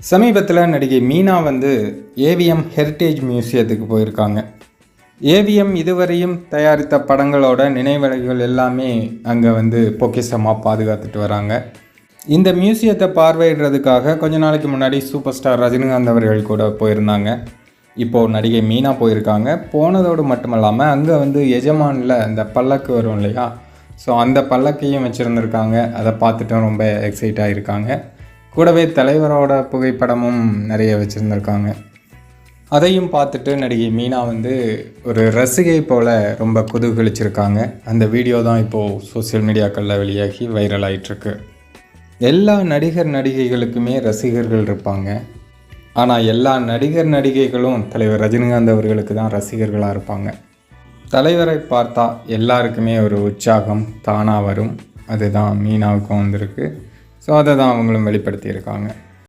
சமீபத்தில் நடிகை மீனா வந்து ஏவிஎம் ஹெரிட்டேஜ் மியூசியத்துக்கு போயிருக்காங்க. ஏவிஎம் இதுவரையும் தயாரித்த படங்களோட நினைவலைகள் எல்லாமே அங்கே வந்து பொக்கிஷமாக பாதுகாத்துட்டு வராங்க. இந்த மியூசியத்தை பார்வையிடுறதுக்காக கொஞ்ச நாளைக்கு முன்னாடி சூப்பர் ஸ்டார் ரஜினிகாந்த் அவர்கள் கூட போயிருந்தாங்க. இப்போது நடிகை மீனா போயிருக்காங்க. போனதோடு மட்டும் இல்லாமல் அங்கே வந்து எஜமானில் அந்த பல்லக்கு வரும் இல்லையா? ஸோ அந்த பல்லக்கையும் வச்சுருந்துருக்காங்க. அதை பார்த்துட்டும் ரொம்ப எக்ஸைட் ஆகியிருக்காங்க கூடவே தலைவரோட புகைப்படமும் நிறைய வச்சுருந்துருக்காங்க. அதையும் பார்த்துட்டு நடிகை மீனா வந்து ஒரு ரசிகை போல் ரொம்ப குதூகலிச்சிருக்காங்க. அந்த வீடியோ தான் இப்போது சோஷியல் மீடியாக்களில் வெளியாகி வைரல் ஆயிட்டிருக்கு எல்லா நடிகர் நடிகைகளுக்குமே ரசிகர்கள் இருப்பாங்க. ஆனால் எல்லா நடிகர் நடிகைகளும் தலைவர் ரஜினிகாந்த் அவர்களுக்கு தான் ரசிகர்களாக இருப்பாங்க. தலைவரை பார்த்தா எல்லாருக்குமே ஒரு உற்சாகம் தானாக வரும். அதுதான் மீனாவுக்கும் வந்திருக்கு. ஸோ அதை தான் அவங்களும் வெளிப்படுத்தியிருக்காங்க.